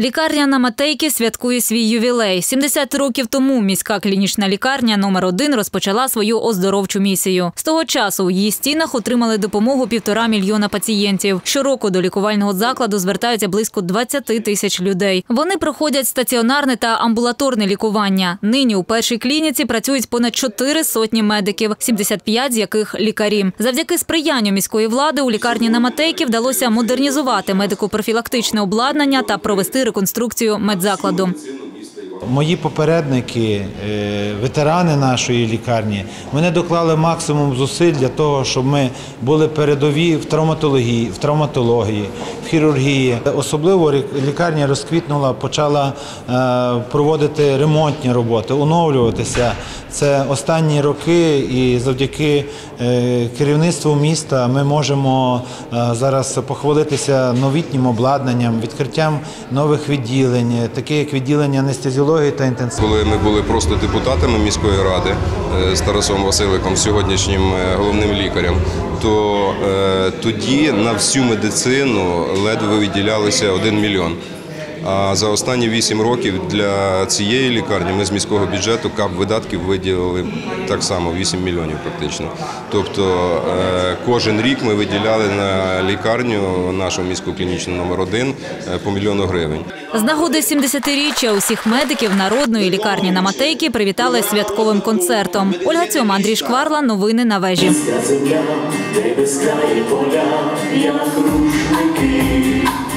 Лікарня на Матейки святкує свій ювілей. 70 років тому міська клінічна лікарня номер 1 розпочала свою оздоровчу місію. З того часу у її стінах отримали допомогу півтора мільйона пацієнтів. Щороку до лікувального закладу звертаються близько 20 тисяч людей. Вони проходять стаціонарне та амбулаторне лікування. Нині у першій клініці працюють понад 4 сотні медиків, 75 з яких лікарі. Завдяки сприянню міської влади у лікарні на Матейки вдалося модернізувати медико-профілактичне обладнання та провести реконструкцію медзакладу. Мої попередники, е, ветерани нашої лікарні, вони доклали максимум зусиль для того, щоб ми були передові в травматології, в травматології, в хірургії. Особливо лікарня розквітнула, почала е, проводити ремонтні роботи, оновлюватися. Це останні роки, і завдяки е, керівництву міста ми можемо зараз похвалитися новітнім обладнанням, відкриттям нових відділень, таке як відділення анестезіології та інтенсивності. Коли ми були просто депутатами міської ради е, з Тарасом Василиком, сьогоднішнім е, головним лікарем, то е, тоді на всю медицину ледве виділялося 1 мільйон. А за останні 8 років для цієї лікарні ми з міського бюджету кап видатків виділили так само 8 мільйонів практично. Тобто е, кожен рік ми виділяли на лікарню нашу міську клінічну номер 1 по мільйону гривень. З нагоди 70-річчя усіх медиків народної лікарні на Матейки привітали святковим концертом. Ольга Цьома, Андрій Шкварла. Новини на вежі. Земля, де безкраї поля, як рушники.